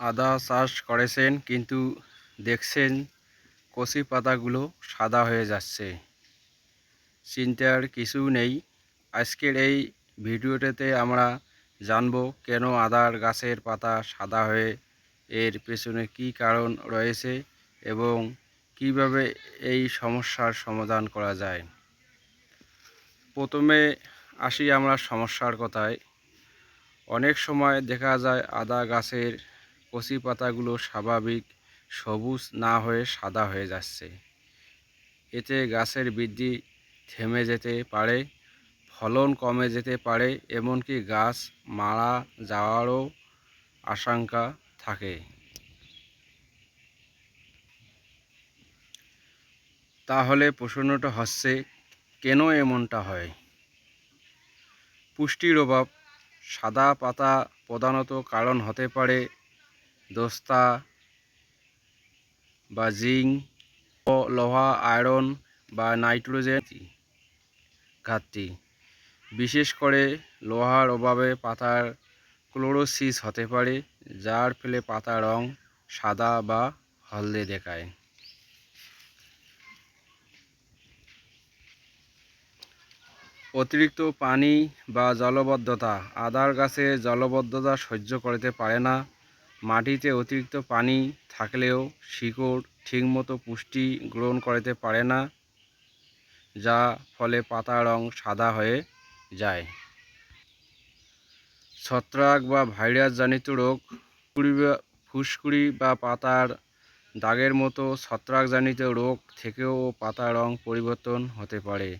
আদা চাষ করেছেন, কিন্তু দেখছেন কচি পাতাগুলো সাদা হয়ে যাচ্ছে। চিন্তার কিছু নেই। আজকের এই ভিডিওটাতে আমরা জানব কেন আদার গাছের পাতা সাদা হয়ে, এর পেছনে কি কারণ রয়েছে এবং কীভাবে এই সমস্যার সমাধান করা যায়। প্রথমে আসি আমরা সমস্যার কথায়। অনেক সময় দেখা যায় আদা গাছের কচি পাতাগুলো স্বাভাবিক, সবুজ না হয়ে সাদা হয়ে যাচ্ছে। এতে গাছের বৃদ্ধি থেমে যেতে পারে, ফলন কমে যেতে পারে, এমনকি গাছ মারা যাওয়ারও আশঙ্কা থাকে। তাহলে প্রশ্নটা হচ্ছে, কেন এমনটা হয়? পুষ্টির অভাব, সাদা পাতা প্রধানত কারণ হতে পারে দস্তা, বা জিঙ্ক লোহা, আয়রন, বা নাইট্রোজেন ঘাটতি। বিশেষ করে লোহার অভাবে পাতার ক্লোরোসিস হতে পারে, যার ফলে পাতার রং সাদা বা হলদে দেখায়। অতিরিক্ত পানি বা জলবদ্ধতা। আদার গাছে জলবদ্ধতা সহ্য করতে পারে না। মাটিতে অতিরিক্ত পানি থাকলেও শিকড় ঠিকমতো পুষ্টি গ্রহণ করতে পারে না, যা ফলে পাতার রং সাদা হয়ে যায়। ছত্রাক বা ভাইরাসজনিত রোগ ফুসকুড়ি বা ফুসকুড়ি বা পাতার দাগের মতো ছত্রাকজনিত রোগ থেকেও পাতার রং পরিবর্তন হতে পারে।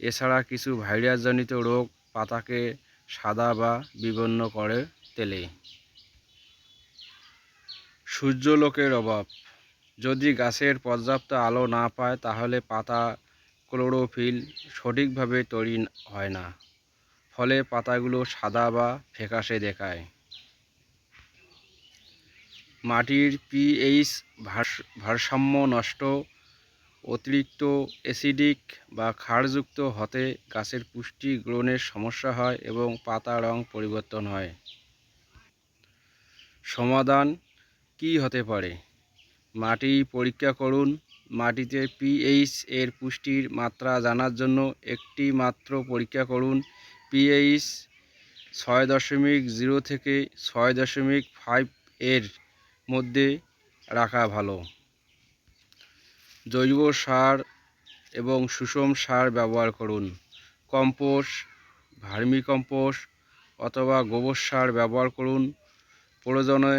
এছাড়া কিছু ভাইরাসজনিত রোগ পাতাকে সাদা বা বিবর্ণ করে তেলে। সূর্যলোকের অভাব। যদি গাছের পর্যাপ্ত আলো না পায়, তাহলে পাতা ক্লোরোফিল সঠিকভাবে তৈরি হয় না। ফলে পাতাগুলো সাদা বা ফ্যাকাশে দেখায়। মাটির পিএইচ ভারসাম্য নষ্ট, অতিরিক্ত অ্যাসিডিক বা ক্ষারযুক্ত হতে গাছের পুষ্টি গ্রহণের সমস্যা হয় এবং পাতা রং পরিবর্তন হয়। সমাধান কি হতে পারে? মাটি পরীক্ষা করুন। মাটিতে পিএইচ এর পুষ্টির মাত্রা জানার জন্য একটি মাত্র পরীক্ষা করুন। পিএইচ ছয় দশমিক জিরো থেকে ছয় দশমিক ফাইভ এর মধ্যে রাখা ভালো। জৈব সার এবং সুষম সার ব্যবহার করুন। কম্পোস্ট ভার্মি কম্পোস্ট অথবা গোবর সার ব্যবহার করুন। প্রয়োজনে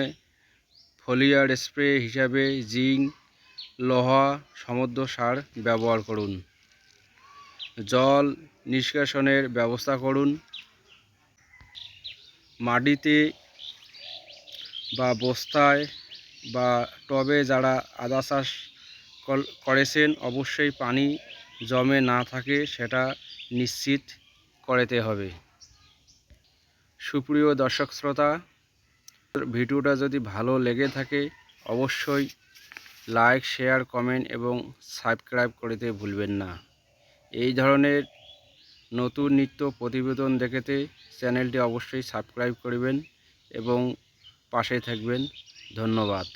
ফলিয়ার স্প্রে হিসাবে জিঙ্ক, লোহা, সমুদ্র সার ব্যবহার করুন। জল নিষ্কাশনের ব্যবস্থা করুন। মাটিতে বা বস্তায় বা টবে যারা আদা চাষ করেছেন অবশ্যই পানি জমে না থাকে, সেটা নিশ্চিত করতে হবে। সুপ্রিয় দর্শক শ্রোতা ভিডিওটা যদি ভালো লেগে থাকে, অবশ্যই লাইক, শেয়ার, কমেন্ট এবং সাবস্ক্রাইব করতে ভুলবেন না। এই ধরনের নতুন নিত্য প্রতিবেদন দেখতে চ্যানেলটি অবশ্যই সাবস্ক্রাইব করবেন এবং পাশে থাকবেন। ধন্যবাদ।